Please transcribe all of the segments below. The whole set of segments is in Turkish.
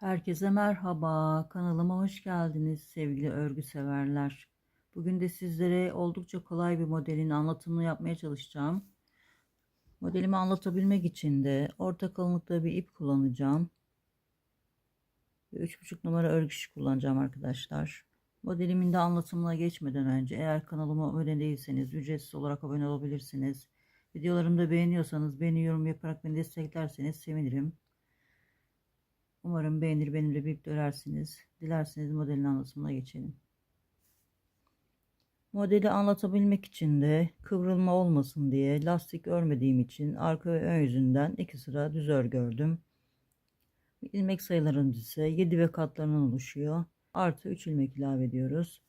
Herkese merhaba, kanalıma hoş geldiniz sevgili örgü severler. Bugün de sizlere oldukça kolay bir modelin anlatımını yapmaya çalışacağım. Modelimi anlatabilmek için de orta kalınlıkta bir ip kullanacağım. Ve 3,5 numara örgü şiş kullanacağım arkadaşlar. Modelimin de anlatımına geçmeden önce eğer kanalıma abone değilseniz ücretsiz olarak abone olabilirsiniz. Videolarımı da beğeniyorsanız beğeni yorum yaparak beni desteklerseniz sevinirim. Umarım beğenir benimle birlikte örersiniz. Dilerseniz modelin anlatımına geçelim. Modeli anlatabilmek için de kıvrılma olmasın diye lastik örmediğim için arka ve ön yüzünden iki sıra düz örgü ördüm. İlmek sayılarımız ise 7 ve katlarından oluşuyor. Artı 3 ilmek ilave ediyoruz.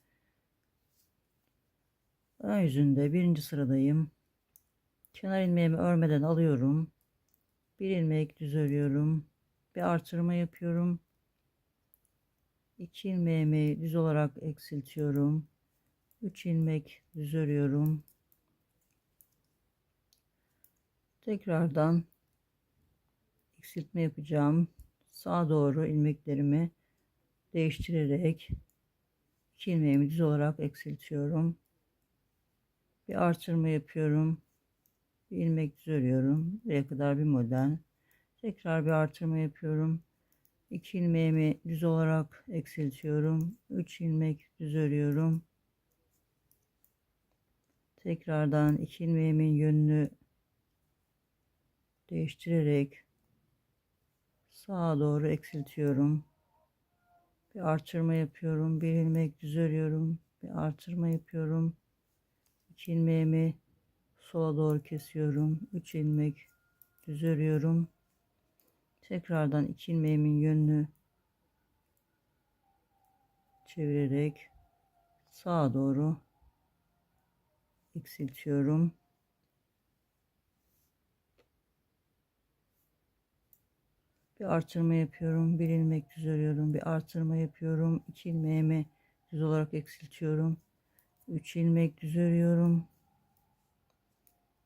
Ön yüzünde birinci sıradayım. Kenar ilmeğimi örmeden alıyorum. Bir ilmek düz örüyorum bir artırma yapıyorum. 2 ilmeğimi düz olarak eksiltiyorum. 3 ilmek düz örüyorum. Tekrardan eksiltme yapacağım. Sağa doğru ilmeklerimi değiştirerek 2 ilmeğimi düz olarak eksiltiyorum. Bir artırma yapıyorum. Bir ilmek düz örüyorum. Buraya kadar bir model. Tekrar bir artırma yapıyorum. 2 ilmeğimi düz olarak eksiltiyorum. 3 ilmek düz örüyorum. Tekrardan 2 ilmeğimin yönünü değiştirerek sağa doğru eksiltiyorum. Bir artırma yapıyorum. Bir ilmek düz örüyorum. Bir artırma yapıyorum. 2 ilmeğimi sola doğru kesiyorum. 3 ilmek düz örüyorum. Tekrardan iki ilmeğimin yönünü çevirerek sağa doğru eksiltiyorum. Bir artırma yapıyorum. Bir ilmek düz örüyorum. Bir artırma yapıyorum. iki ilmeğimi düz olarak eksiltiyorum. 3 ilmek düz örüyorum.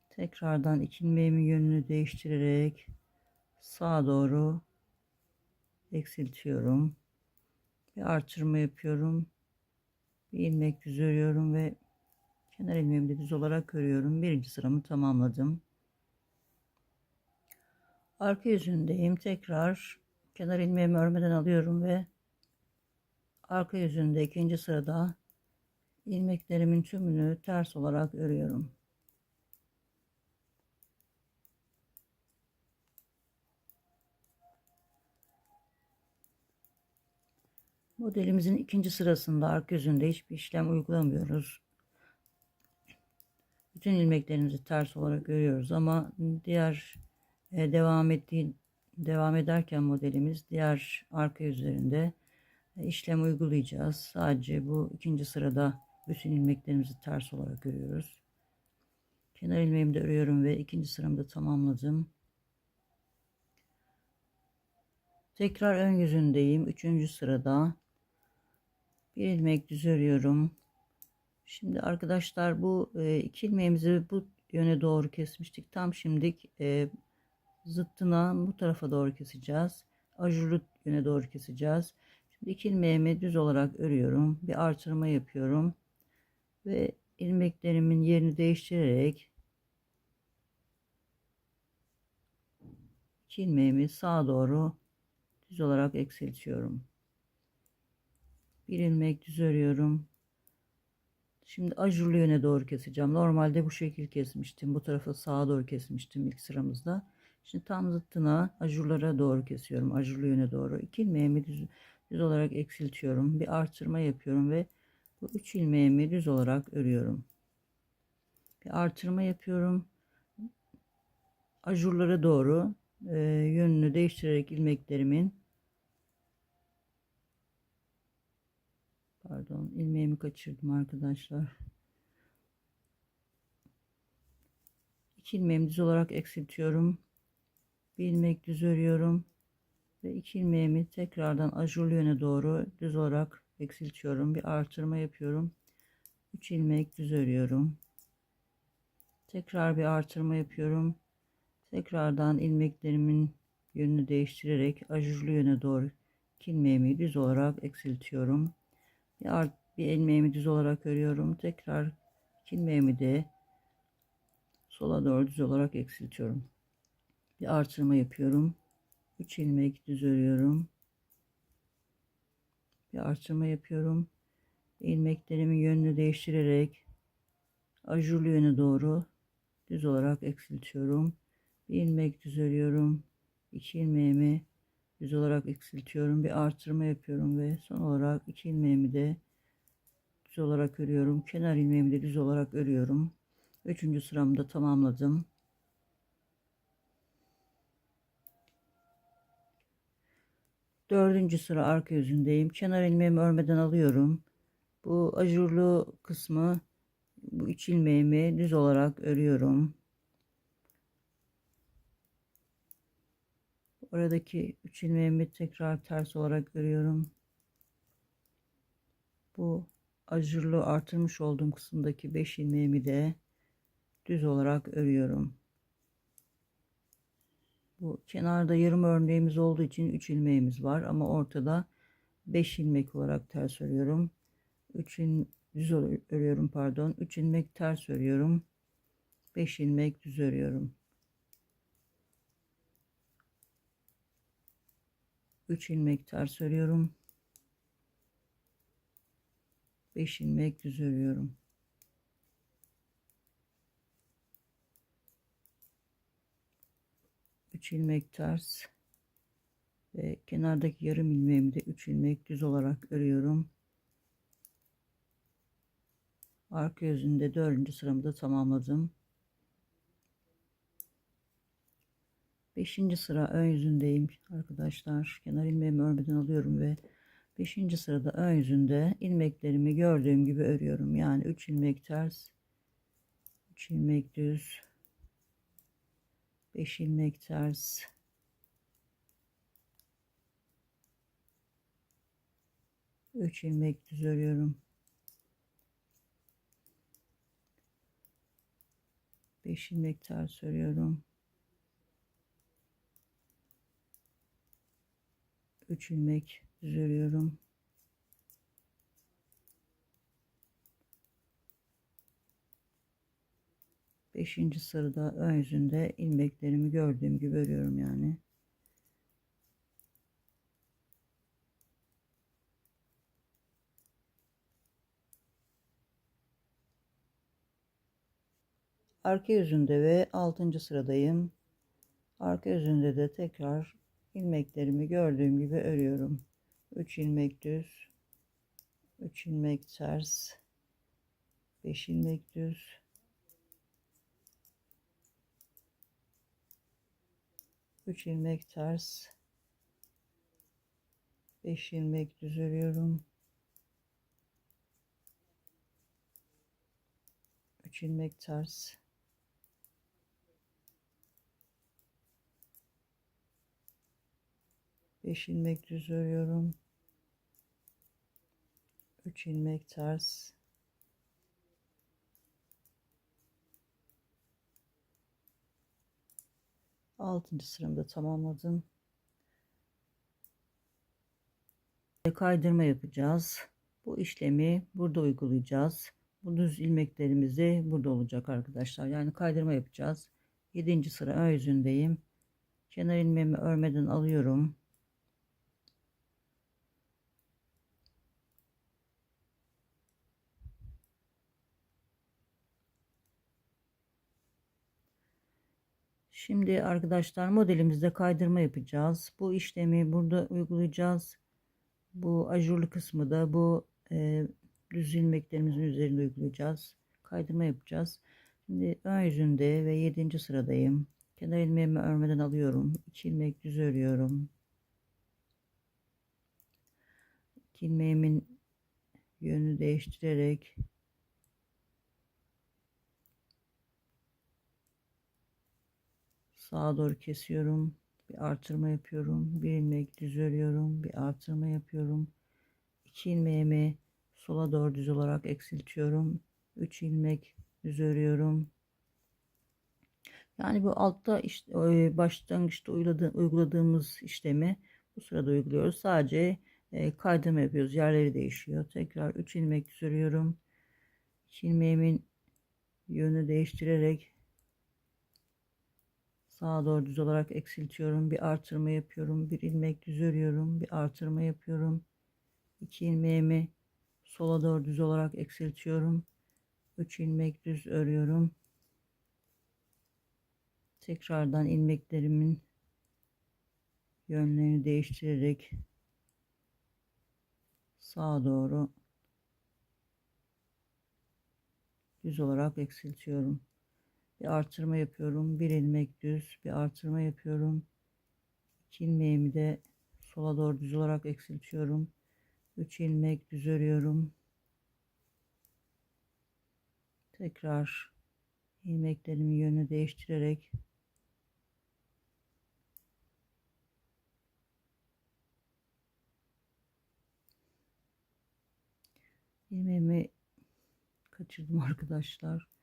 Tekrardan iki ilmeğimin yönünü değiştirerek sağa doğru eksiltiyorum. Bir artırma yapıyorum. Bir ilmek düz örüyorum ve kenar ilmeğimi düz olarak örüyorum. Birinci sıramı tamamladım. Arka yüzündeyim. Tekrar kenar ilmeğimi örmeden alıyorum ve arka yüzünde ikinci sırada ilmeklerimin tümünü ters olarak örüyorum. Modelimizin ikinci sırasında arka yüzünde hiçbir işlem uygulamıyoruz. Bütün ilmeklerimizi ters olarak görüyoruz ama diğer e, devam ettiği devam ederken modelimiz diğer arka yüzlerinde e, işlem uygulayacağız. Sadece bu ikinci sırada bütün ilmeklerimizi ters olarak görüyoruz. Kenar ilmeğimi de örüyorum ve ikinci sıramı da tamamladım. Tekrar ön yüzündeyim. Üçüncü sırada bir ilmek düz örüyorum. Şimdi arkadaşlar bu e, iki ilmeğimizi bu yöne doğru kesmiştik. Tam şimdi e, zıttına bu tarafa doğru keseceğiz. Ajurlu yöne doğru keseceğiz. Şimdi iki ilmeğimi düz olarak örüyorum. Bir artırma yapıyorum. Ve ilmeklerimin yerini değiştirerek iki ilmeğimi sağa doğru düz olarak eksiltiyorum bir ilmek düz örüyorum şimdi ajurlu yöne doğru keseceğim. Normalde bu şekil kesmiştim. Bu tarafa sağa doğru kesmiştim ilk sıramızda. Şimdi tam zıttına ajurlara doğru kesiyorum. Ajurlu yöne doğru. İki ilmeğimi düz, düz olarak eksiltiyorum. Bir artırma yapıyorum ve bu üç ilmeğimi düz olarak örüyorum. Bir artırma yapıyorum. Ajurlara doğru e, yönünü değiştirerek ilmeklerimin Pardon ilmeğimi kaçırdım arkadaşlar. İki ilmeğimi düz olarak eksiltiyorum. Bir ilmek düz örüyorum. Ve iki ilmeğimi tekrardan ajurlu yöne doğru düz olarak eksiltiyorum. Bir artırma yapıyorum. 3 ilmek düz örüyorum. Tekrar bir artırma yapıyorum. Tekrardan ilmeklerimin yönünü değiştirerek ajurlu yöne doğru ilmeğimi düz olarak eksiltiyorum. Bir, ilmeğimi düz olarak örüyorum. Tekrar iki ilmeğimi de sola doğru düz olarak eksiltiyorum. Bir artırma yapıyorum. 3 ilmek düz örüyorum. Bir artırma yapıyorum. İlmeklerimin yönünü değiştirerek ajurlu yöne doğru düz olarak eksiltiyorum. Bir ilmek düz örüyorum. 2 ilmeğimi düz olarak eksiltiyorum. Bir artırma yapıyorum ve son olarak 2 ilmeğimi de düz olarak örüyorum. Kenar ilmeğimi de düz olarak örüyorum. Üçüncü sıramı da tamamladım. Dördüncü sıra arka yüzündeyim. Kenar ilmeğimi örmeden alıyorum. Bu ajurlu kısmı bu iç ilmeğimi düz olarak örüyorum. Oradaki üç ilmeğimi tekrar ters olarak örüyorum. Bu ajurlu artırmış olduğum kısımdaki 5 ilmeğimi de düz olarak örüyorum. Bu kenarda yarım örneğimiz olduğu için 3 ilmeğimiz var ama ortada 5 ilmek olarak ters örüyorum. 3 düz örüyorum pardon. 3 ilmek ters örüyorum. 5 ilmek düz örüyorum. 3 ilmek ters örüyorum. 5 ilmek düz örüyorum. 3 ilmek ters ve kenardaki yarım ilmeğimi de 3 ilmek düz olarak örüyorum. Arka yüzünde dördüncü sıramı da tamamladım. Beşinci sıra ön yüzündeyim arkadaşlar. Kenar ilmeğimi örmeden alıyorum ve beşinci sırada ön yüzünde ilmeklerimi gördüğüm gibi örüyorum. Yani 3 ilmek ters, 3 ilmek düz, 5 ilmek ters üç ilmek düz örüyorum beş ilmek ters örüyorum üç ilmek düz örüyorum Beşinci sırada ön yüzünde ilmeklerimi gördüğüm gibi örüyorum yani. Arka yüzünde ve altıncı sıradayım. Arka yüzünde de tekrar ilmeklerimi gördüğüm gibi örüyorum. 3 ilmek düz, 3 ilmek ters, 5 ilmek düz, 3 ilmek ters 5 ilmek düz örüyorum. 3 ilmek ters Beş ilmek düz örüyorum. Üç ilmek ters. 6. sıramda tamamladım. Kaydırma yapacağız. Bu işlemi burada uygulayacağız. Bu düz ilmeklerimiz de burada olacak arkadaşlar. Yani kaydırma yapacağız. 7. sıra ön yüzündeyim. Kenar ilmeğimi örmeden alıyorum. Şimdi arkadaşlar modelimizde kaydırma yapacağız. Bu işlemi burada uygulayacağız. Bu ajurlu kısmı da bu e, düz ilmeklerimizin üzerinde uygulayacağız. Kaydırma yapacağız. Şimdi ön yüzünde ve 7. sıradayım. Kenar ilmeğimi örmeden alıyorum. 2 ilmek düz örüyorum. 2 ilmeğimin yönünü değiştirerek sağa doğru kesiyorum bir artırma yapıyorum bir ilmek düz örüyorum bir artırma yapıyorum iki ilmeğimi sola doğru düz olarak eksiltiyorum 3 ilmek düz örüyorum yani bu altta işte başlangıçta uyguladığımız işlemi Bu sırada uyguluyoruz. Sadece e, kaydırma yapıyoruz. Yerleri değişiyor. Tekrar 3 ilmek sürüyorum. 2 ilmeğimin yönü değiştirerek sağa doğru düz olarak eksiltiyorum. Bir artırma yapıyorum. Bir ilmek düz örüyorum. Bir artırma yapıyorum. 2 ilmeğimi sola doğru düz olarak eksiltiyorum. 3 ilmek düz örüyorum. Tekrardan ilmeklerimin yönlerini değiştirerek sağa doğru düz olarak eksiltiyorum. Bir artırma yapıyorum. Bir ilmek düz, bir artırma yapıyorum. İki ilmeğimi de sola doğru düz olarak eksiltiyorum. 3 ilmek düz örüyorum. Tekrar ilmeklerimin yönünü değiştirerek ilmeğimi kaçırdım arkadaşlar.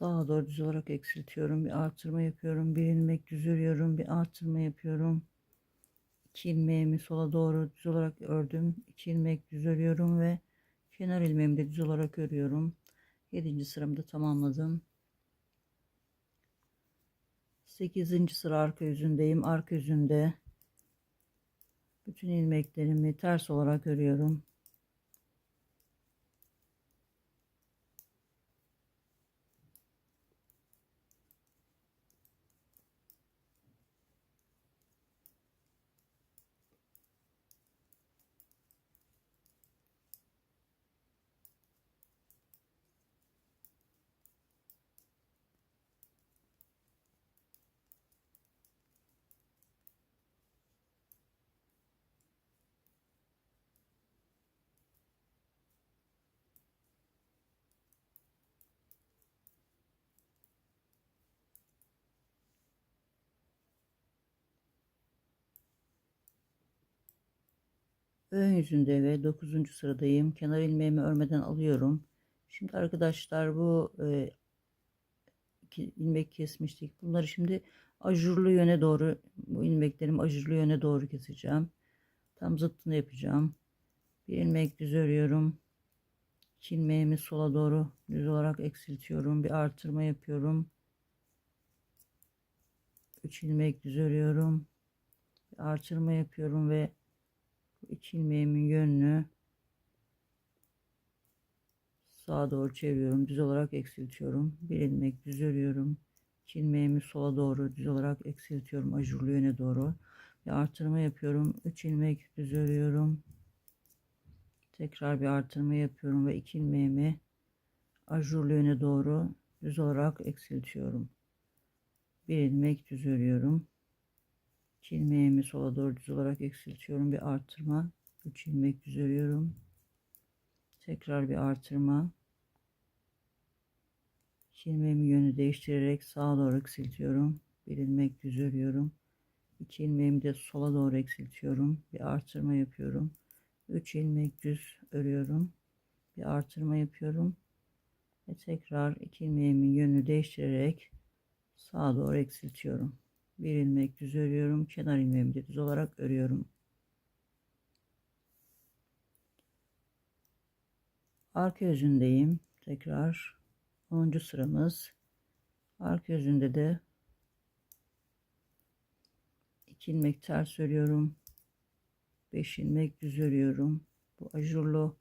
Sağa doğru düz olarak eksiltiyorum. Bir artırma yapıyorum. Bir ilmek düz örüyorum. Bir artırma yapıyorum. İki ilmeğimi sola doğru düz olarak ördüm. İki ilmek düz örüyorum ve kenar ilmeğimi de düz olarak örüyorum. Yedinci sıramı da tamamladım. Sekizinci sıra arka yüzündeyim. Arka yüzünde bütün ilmeklerimi ters olarak örüyorum. Ön yüzünde ve 9. sıradayım. Kenar ilmeğimi örmeden alıyorum. Şimdi arkadaşlar bu e, ilmek kesmiştik. Bunları şimdi ajurlu yöne doğru bu ilmeklerimi ajurlu yöne doğru keseceğim. Tam zıttını yapacağım. Bir ilmek düz örüyorum. İki ilmeğimi sola doğru düz olarak eksiltiyorum. Bir artırma yapıyorum. 3 ilmek düz örüyorum. Bir artırma yapıyorum ve iki ilmeğimin yönünü sağa doğru çeviriyorum. Düz olarak eksiltiyorum. Bir ilmek düz örüyorum. İki ilmeğimi sola doğru düz olarak eksiltiyorum. Ajurlu yöne doğru. Bir artırma yapıyorum. Üç ilmek düz örüyorum. Tekrar bir artırma yapıyorum ve iki ilmeğimi ajurlu yöne doğru düz olarak eksiltiyorum. Bir ilmek düz örüyorum. 2 ilmeğimi sola doğru düz olarak eksiltiyorum. Bir artırma. 3 ilmek düz örüyorum. Tekrar bir artırma. 2 ilmeğimi yönü değiştirerek sağa doğru eksiltiyorum. Bir ilmek düz örüyorum. 2 ilmeğimi de sola doğru eksiltiyorum. Bir artırma yapıyorum. 3 ilmek düz örüyorum. Bir artırma yapıyorum. Ve tekrar 2 ilmeğimin yönünü değiştirerek sağa doğru eksiltiyorum bir ilmek düz örüyorum kenar ilmeğimi de düz olarak örüyorum. Arka yüzündeyim. Tekrar 10. sıramız. Arka yüzünde de 2 ilmek ters örüyorum. 5 ilmek düz örüyorum. Bu ajurlu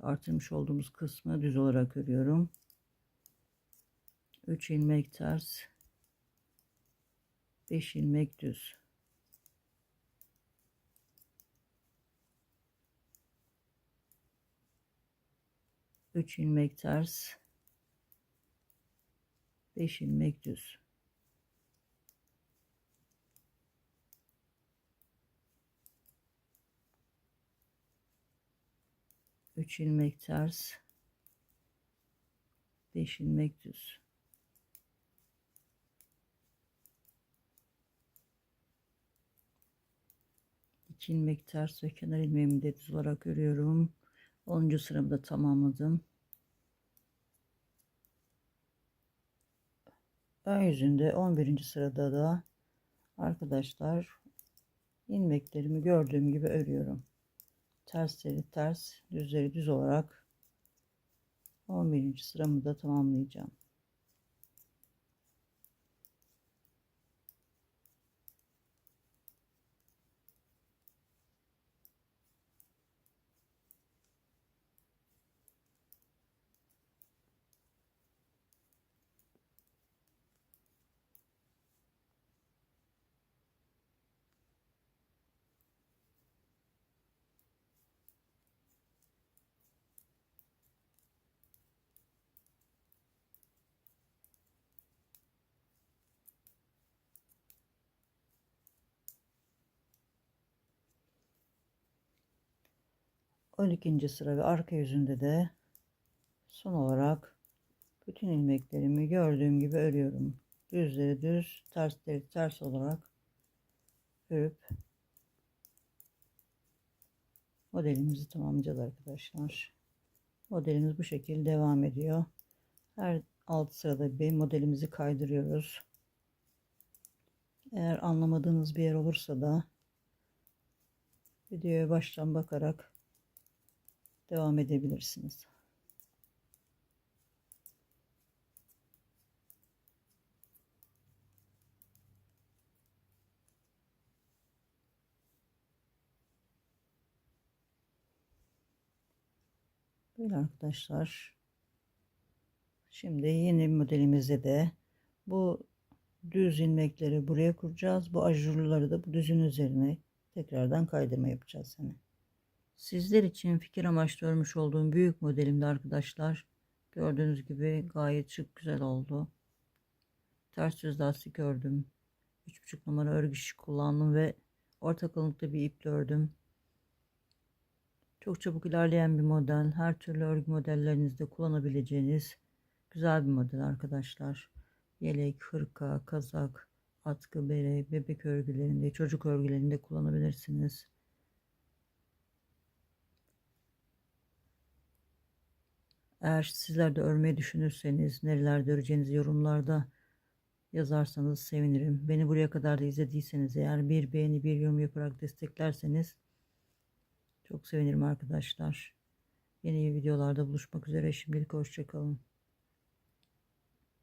artırmış olduğumuz kısmı düz olarak örüyorum. 3 ilmek ters 5 ilmek düz. Üç ilmek ters. Beş ilmek düz. Üç ilmek ters. Beş ilmek düz. 2 2 ilmek ters ve kenar ilmeğimi de düz olarak örüyorum. 10. sıramı da tamamladım. Ön yüzünde 11. sırada da arkadaşlar ilmeklerimi gördüğüm gibi örüyorum. Tersleri ters, düzleri düz olarak 11. sıramı da tamamlayacağım. On ikinci sıra ve arka yüzünde de son olarak bütün ilmeklerimi gördüğüm gibi örüyorum. Düzleri düz, tersleri ters olarak örüp modelimizi tamamlayacağız arkadaşlar. Modelimiz bu şekilde devam ediyor. Her alt sırada bir modelimizi kaydırıyoruz. Eğer anlamadığınız bir yer olursa da videoya baştan bakarak devam edebilirsiniz. Böyle arkadaşlar. Şimdi yeni modelimizde de bu düz ilmekleri buraya kuracağız. Bu ajurları da bu düzün üzerine tekrardan kaydırma yapacağız. Hani. Sizler için fikir amaçlı örmüş olduğum büyük modelimde arkadaşlar. Gördüğünüz gibi gayet şık güzel oldu. Ters düz lastik ördüm. 3,5 numara örgü işi kullandım ve orta kalınlıkta bir iple ördüm. Çok çabuk ilerleyen bir model. Her türlü örgü modellerinizde kullanabileceğiniz güzel bir model arkadaşlar. Yelek, hırka, kazak, atkı, bere, bebek örgülerinde, çocuk örgülerinde kullanabilirsiniz. Eğer sizler de örmeyi düşünürseniz nerelerde öreceğinizi yorumlarda yazarsanız sevinirim. Beni buraya kadar da izlediyseniz eğer bir beğeni bir yorum yaparak desteklerseniz çok sevinirim arkadaşlar. Yeni videolarda buluşmak üzere. Şimdilik hoşçakalın.